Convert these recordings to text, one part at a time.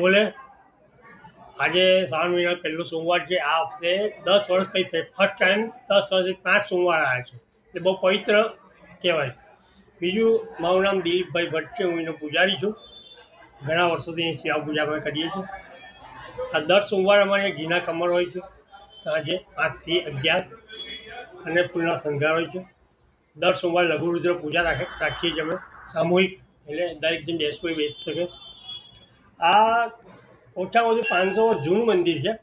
બોલે, આજે શ્રાવણ મહિના પહેલો સોમવાર છે, આ વખતે દસ વર્ષ પછી ફર્સ્ટ ટાઈમ દસ વર્ષ પાંચ સોમવાર આવ્યા છે. એટલે બહુ પવિત્ર કહેવાય. બીજું, મારું નામ દિલીપભાઈ ભટ્ટ છે, હું એનો પૂજારી છું. ઘણા વર્ષોથી અહીં સેવા પૂજા અમે કરીએ છીએ. આ દર સોમવારે અમારે ઘીના કમર હોય છે, સાંજે પાંચથી અગિયાર, અને ફૂલના સંઘાર હોય છે. દર સોમવારે લઘુરુદ્ર પૂજા રાખે, રાખીએ છીએ અમે. સામૂહિક, એટલે દરેક જેમ બેસવું બેસી શકે. આ ઓછામાં ઓછું પાંચસો જૂનું મંદિર છે.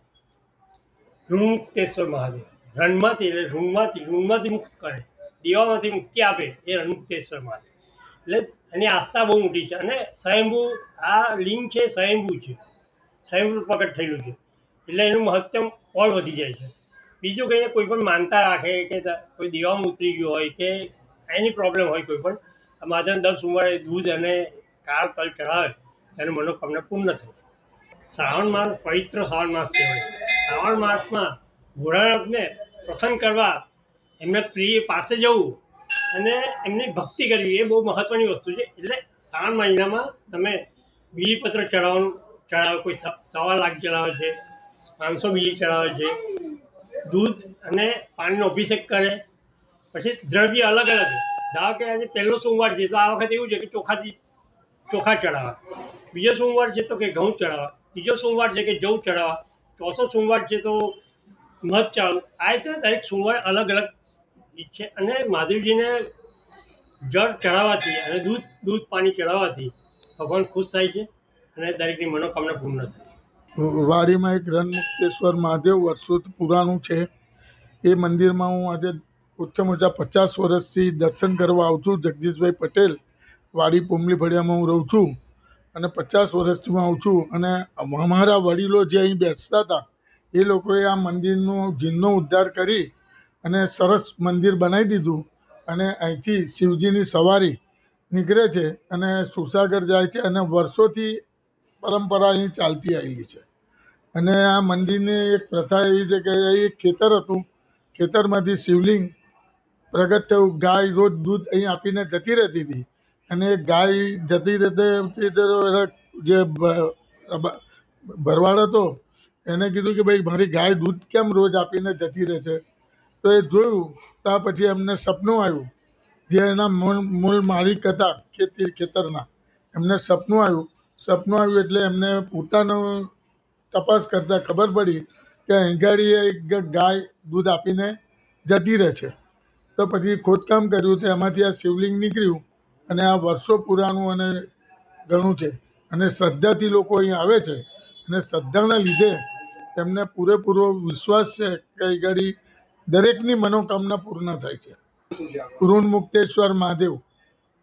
ઋણમુક્તેશ્વર મહાદેવ. રણમાંથી, એટલે ઋણમાંથી ઋણમાંથી મુક્ત કરે. દીવામાંથી મુક્તિ આપે એ રણમુક્તેશ્વર મહાદેવ. એટલે એની આસ્થા બહુ મોટી છે. અને સ્વયંભૂ, આ લિંગ છે સ્વયંભૂ છે. સ્વયંભૂ પ્રકટ થયેલું છે. એટલે એનું મહત્તમ ઓળ વધી જાય છે. બીજું કંઈ કોઈ પણ માનતા રાખે કે કોઈ દીવામાં ઉતરી ગયું હોય કે એની પ્રોબ્લેમ હોય કોઈ પણ માધવને દર સોમવારે દૂધ અને કાળ તલ ચડાવે તેનું મનોકામના પૂર્ણ થાય. શ્રાવણ માસ પવિત્ર શ્રાવણ માસ કહેવાય. શ્રાવણ માસમાં ભોળાનાથને પ્રસન્ન કરવા એમને પ્રિય પાસે જવું અને એમની ભક્તિ કરવી એ બહુ મહત્ત્વની વસ્તુ છે. એટલે શ્રાવણ મહિનામાં તમે બીલીપત્ર ચડાવવાનું ચડાવે, કોઈ સવા લાખ ચડાવે છે, પાંચસો બીલી ચડાવે છે. દૂધ અને પાણીનો અભિષેક કરે. પછી દ્રવ્ય અલગ અલગ ધારો કે આજે પહેલો સોમવાર છે, તો આ વખતે એવું છે કે ચોખાથી, ચોખા ચડાવવા. બીજો સોમવાર છે તો કે ઘઉં ચડાવવા. ત્રીજો સોમવાર છે કે જવ ચડાવવા. ચોથો સોમવાર છે તો મધ ચડાવવું આ રીતે દરેક સોમવાર અલગ અલગ છે. અને મહાદેવજીને જળ ચડાવવાથી અને દૂધ દૂધ, પાણી ચડાવવાથી ભગવાન ખુશ થાય છે અને દરેકની મનોકામના પૂર્ણ થાય વાડીમાં એક રણમુક્તેશ્વર મહાદેવ વર્ષોથી પુરાણું છે. એ મંદિરમાં હું આજે ઓછામાં ઓછા પચાસ વર્ષથી દર્શન કરવા આવું છું જગદીશભાઈ પટેલ. વાડી પોમલી ફળિયામાં હું રહું છું. અને પચાસ વર્ષથી હું આવું છું અને અમારા વડીલો જે અહીં બેસતા હતા, એ લોકોએ આ મંદિરનો જીર્ણો ઉદ્ધાર કરી અને સરસ મંદિર બનાવી દીધું. અને અહીંથી શિવજીની સવારી નીકળે છે અને સુસાગર જાય છે અને વર્ષોથી પરંપરા અહીં ચાલતી આવેલી છે. અને આ મંદિરની એક પ્રથા એવી છે કે એક ખેતર હતું. ખેતરમાંથી શિવલિંગ પ્રગટ થયું. ગાય, રોજ દૂધ અહીં આપીને જતી રહેતી હતી. અને ગાય જતી રહેતે તે તો એના જે ભરવાડ હતો, એને કીધું કે ભાઈ, મારી ગાય દૂધ કેમ રોજ આપીને જતી રહે છે? તો એ જોયું ત્યાર પછી એમને સપનું આવ્યું, જે એના મૂળ મૂળ માલિક હતા, ખેતી, ખેતરના. એમને સપનું આવ્યું. સપનું આવ્યું એટલે એમને પોતાનું તપાસ કરતાં ખબર પડી કે અહીંગાડી એક ગાય દૂધ આપીને જતી રહે છે. તો પછી ખોદકામ કર્યું, તો એમાંથી આ શિવલિંગ નીકળ્યું. અને આ વર્ષો પુરાણું અને ઘણું છે. અને શ્રદ્ધાથી લોકો અહીં આવે છે. અને શ્રદ્ધાના લીધે એમને પૂરેપૂરો વિશ્વાસ છે કે ગાડી દરેકની મનોકામના પૂર્ણ થાય છે. ઋણ મુક્તેશ્વર મહાદેવ.